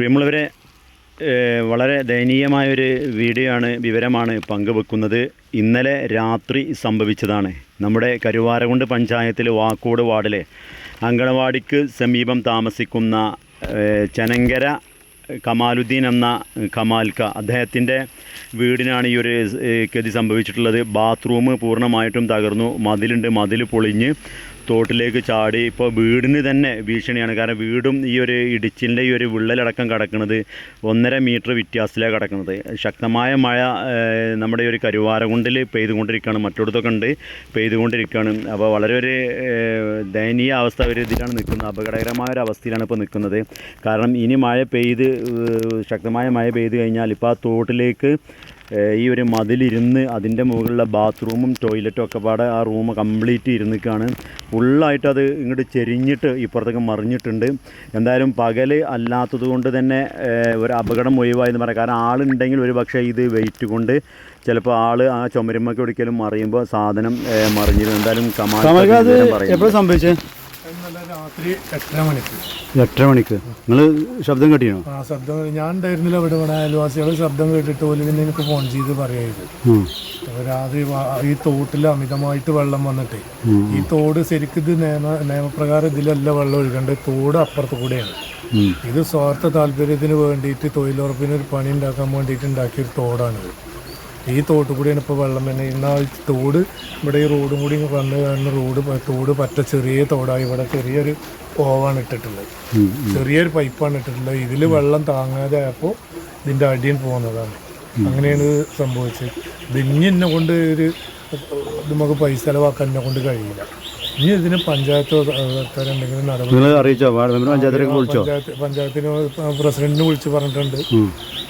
പ്രിയമുള്ളവരെ വളരെ ദയനീയമായൊരു വീഡിയോ ആണ് വിവരമാണ് പങ്കുവെക്കുന്നത്. ഇന്നലെ രാത്രി സംഭവിച്ചതാണ്. നമ്മുടെ കരുവാരകുണ്ട് പഞ്ചായത്തിൽ വാക്കോട് വാർഡിലെ അങ്കണവാടിക്ക് സമീപം താമസിക്കുന്ന ചനങ്കര കമാലുദ്ദീൻ എന്ന കമാൽക്ക. അദ്ദേഹത്തിന്റെ വീടിനാണ് ഈ ഒരു ഗതി സംഭവിച്ചിട്ടുള്ളത്. ബാത്റൂം പൂർണമായിട്ടും തകർന്നു. മതിലുണ്ട്. മതിൽ പൊളിഞ്ഞ് തോട്ടിലേക്ക് ചാടി ഇപ്പോൾ വീടിന് തന്നെ ഭീഷണിയാണ്. കാരണം വീടും ഈ ഒരു ഇടിച്ചിലിന്റെ ഈ ഒരു വിള്ളലടക്കം കിടക്കുന്നത് ഒന്നര മീറ്റർ വ്യത്യാസത്തിലാണ് കിടക്കുന്നത്. ശക്തമായ മഴ നമ്മുടെ ഈ ഒരു കരുവാരകുണ്ടിൽ പെയ്തുകൊണ്ടിരിക്കുകയാണ്. മറ്റിടത്തൊക്കെ ഉണ്ട് പെയ്തുകൊണ്ടിരിക്കുകയാണ്. അപ്പോൾ വളരെ ഒരു ദയനീയ അവസ്ഥ ഒരു ഇതിലാണ് നിൽക്കുന്നത്. അപകടകരമായ ഒരു അവസ്ഥയിലാണ് ഇപ്പോൾ നിൽക്കുന്നത്. കാരണം ഇനി മഴ പെയ്ത് ശക്തമായ മഴ പെയ്ത് കഴിഞ്ഞാൽ ഇപ്പോൾ ആ തോട്ടിലേക്ക് ഈ ഒരു മതിലിരുന്ന് അതിന്റെ മുകളിലുള്ള ബാത്റൂമും ടോയ്ലറ്റും ഒക്കെ പാടെ ആ റൂം കംപ്ലീറ്റ് ഇരുന്നിക്കാണ്. ഫുള്ളായിട്ട് അത് ഇങ്ങോട്ട് ചെരിഞ്ഞിട്ട് ഇപ്പുറത്തേക്ക് മറിഞ്ഞിട്ടുണ്ട്. എന്തായാലും പകൽ അല്ലാത്തത് കൊണ്ട് തന്നെ ഒരു അപകടം ഒഴിവായെന്ന് പറയാം. കാരണം ആളുണ്ടെങ്കിൽ ഒരു പക്ഷേ ഇത് വെയിറ്റ് കൊണ്ട് ചിലപ്പോൾ ആൾ ആ ചുമരുമൊക്കെ ഒടിക്കലും മറിയുമ്പോൾ സാധനം മറിഞ്ഞിരുന്നു. എന്തായാലും കമാൽ. എപ്പോഴും സംഭവിച്ചത് രാത്രി എട്ടര മണിക്ക്. എട്ടര മണിക്ക്. നിങ്ങൾ ശബ്ദം കേട്ടിനോ? ആ ശബ്ദം ഞാൻ ഉണ്ടായിരുന്നില്ല ഇവിടെ ഇവിടെ അയൽവാസികൾ ശബ്ദം കേട്ടിട്ട് പോലും പിന്നെ എനിക്ക് ഫോൺ ചെയ്ത്. അപ്പൊ രാത്രി ഈ തോട്ടിൽ അമിതമായിട്ട് വെള്ളം വന്നിട്ട്. ഈ തോട് ശരിക്കും ഇത് നിയമ നിയമപ്രകാരം ഇതിലല്ല വെള്ളം ഒഴുകേണ്ടത്. തോട് അപ്പുറത്ത് കൂടെയാണ്. ഇത് സ്വാർത്ഥ താല്പര്യത്തിന് വേണ്ടിയിട്ട് തൊഴിലുറപ്പിന് ഒരു പണി ഉണ്ടാക്കാൻ വേണ്ടിയിട്ട് ഉണ്ടാക്കിയ ഒരു തോടാണിത്. ഈ തോട്ട് കൂടിയാണ് ഇപ്പോൾ വെള്ളം തന്നെ ഇന്ന് ആ തോട് ഇവിടെ ഈ റോഡും കൂടി വന്ന് കാണുന്ന റോഡ് തോട് പറ്റ ചെറിയ തോടായി. ഇവിടെ ചെറിയൊരു ഓവാണ് ഇട്ടിട്ടുള്ളത്. ചെറിയൊരു പൈപ്പാണ് ഇട്ടിട്ടുള്ളത്. ഇതിൽ വെള്ളം താങ്ങാതെ ആയപ്പോൾ ഇതിന്റെ അടിയിൽ പോകുന്നതാണ്. അങ്ങനെയാണ് സംഭവിച്ചത്. ഇത് ഇനി എന്നെ കൊണ്ട് ഒരു നമുക്ക് പൈസ ചിലവാക്കാൻ എന്നെ കൊണ്ട് കഴിയില്ല. ഇനി ഇതിന് പഞ്ചായത്ത് എന്തെങ്കിലും നടപടി അറിയിച്ചോ? പഞ്ചായത്ത് പഞ്ചായത്തിന് പ്രസിഡന്റിനെ വിളിച്ച് പറഞ്ഞിട്ടുണ്ട്.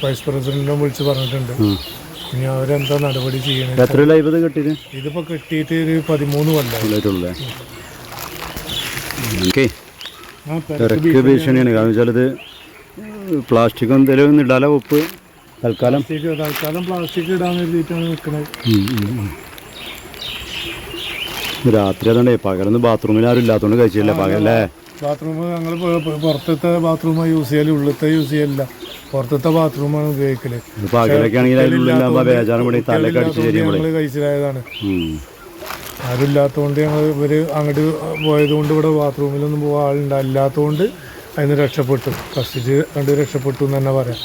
വൈസ് പ്രസിഡന്റിനെ വിളിച്ച് പറഞ്ഞിട്ടുണ്ട്. ഇനി അവരെന്താ നടപടി ചെയ്യണത് എത്ര ഇത് കിട്ടിയത് ഇതിപ്പോ കിട്ടിയിട്ട് ഒരു പതിമൂന്ന് കൊല്ലം ആയിട്ടുള്ളേ ഓക്കെ. ആ തിരക്ക് ഭീഷണിയാണ്. കാരണം വെച്ചാൽ ഇത് പ്ലാസ്റ്റിക് എന്തെങ്കിലും ഇടാലോ ഉപ്പ് തൽക്കാലം. തൽക്കാലം പ്ലാസ്റ്റിക് ഇടാൻ കരുതിയിട്ടാണ് നിൽക്കുന്നത്. രാത്രി അതുകൊണ്ടേ പകലൊന്നും ബാത്റൂമിൽ ആരും ഇല്ലാത്തതുകൊണ്ട് കഴിച്ചില്ല പകലല്ലേ? ബാത്റൂം ഞങ്ങൾ പുറത്തത്തെ ബാത്റൂമായി യൂസ് ചെയ്യൽ ഉള്ളിലത്തെ യൂസ് ചെയ്യലില്ല. പുറത്തത്തെ ബാത്റൂമാണ് ഉപയോഗിക്കൽ. കഴിച്ചിലായതാണ്. തരുമ്പോൾ ഞങ്ങൾ ഇവർ അങ്ങോട്ട് പോയത് കൊണ്ട് ഇവിടെ ബാത്റൂമിലൊന്നും പോകാൻ ആളുണ്ട്. അല്ലാത്തതുകൊണ്ട് അതിന് രക്ഷപ്പെട്ടു. കഷ്ടിച്ച് കണ്ട് രക്ഷപ്പെട്ടു എന്ന് തന്നെ പറയാം.